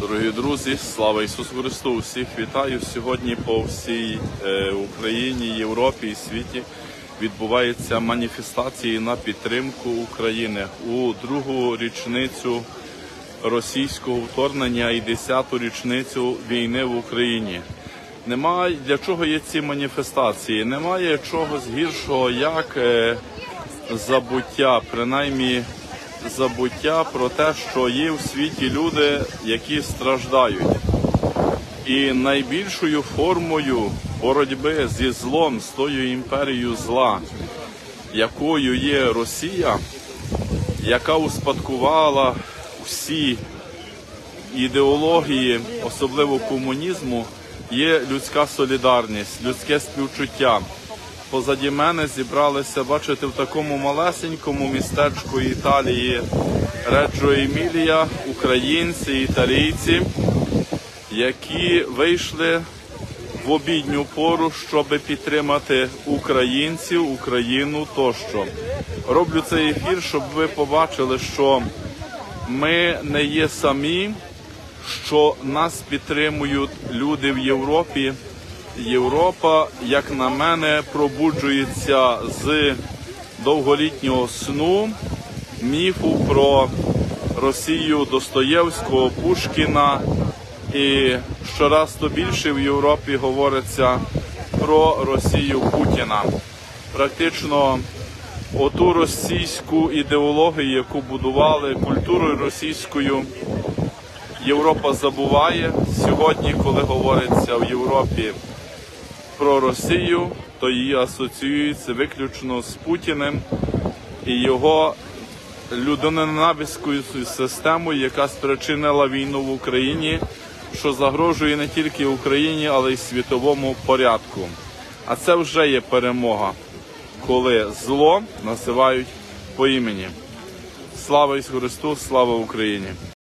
Дорогі друзі, слава Ісусу Христу! Усіх вітаю сьогодні по всій е, Україні, Європі і світі відбуваються маніфестації на підтримку України у другу річницю російського вторгнення і десяту річницю війни в Україні. Немає для чого є ці маніфестації? Немає чогось гіршого, як е, забуття, принаймні забуття про те, що є в світі люди, які страждають. І найбільшою формою боротьби зі злом, з тою імперією зла, якою є Росія, яка успадкувала всі ідеології, особливо комунізму, є людська солідарність, людське співчуття. Позаді мене зібралися, бачите, в такому малесенькому містечку Італії Реджо Емілія, українці, італійці, які вийшли в обідню пору, щоб підтримати українців, Україну тощо. Роблю цей ефір, щоб ви побачили, що ми не є самі, що нас підтримують люди в Європі. Європа, як на мене, пробуджується з довголітнього сну, міфу про Росію Достоєвського, Пушкіна. І щораз то більше в Європі говориться про Росію Путіна. Практично оту російську ідеологію, яку будували культурою російською, Європа забуває сьогодні, коли говориться в Європі про Росію, то її асоціюється виключно з Путіним і його людоненавиською системою, яка спричинила війну в Україні, що загрожує не тільки Україні, але й світовому порядку. А це вже є перемога, коли зло називають по імені. Слава Ісусу Христу, слава Україні!